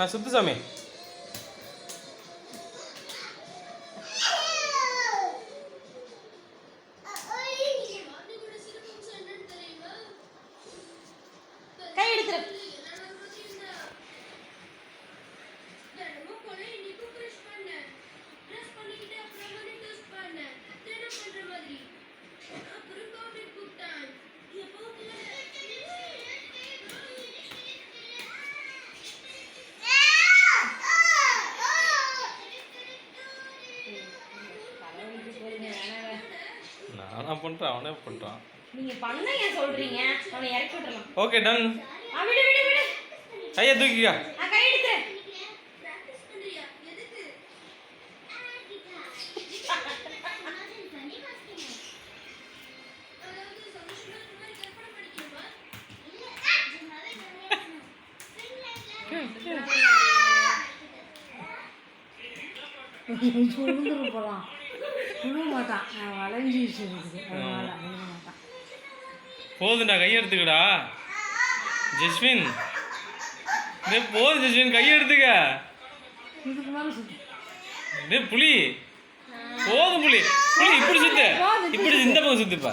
ஆ சுத்து சாமி. கை எடுத்துரு. நானா பண்ணுறேன் அவனே பண்ணுறான் நீங்க பண்ண ஏன் சொல்றீங்க? அவனை இறக்கி விட்டுறலாம். ஓகே டன் ஆ, விடு விடு விடு. கையை தூக்கிக்கா. ஆ, கை எடுத்துரு. விழுந்துரு போகலாம் விழ மாட்டான் நான் வளைஞ்சி இருக்குது அதனால விழ மாட்டான் போதுண்டா கை எடுத்துக்கடா ஜஸ்வின் டேய் போதும் ஜஸ்வின் கை எடுத்துக்க இதுக்கு மேலே புலி. போதும் புலி. புலி இப்படி சுத்து. இப்படி இந்த பக்கம் சுத்துப்பா.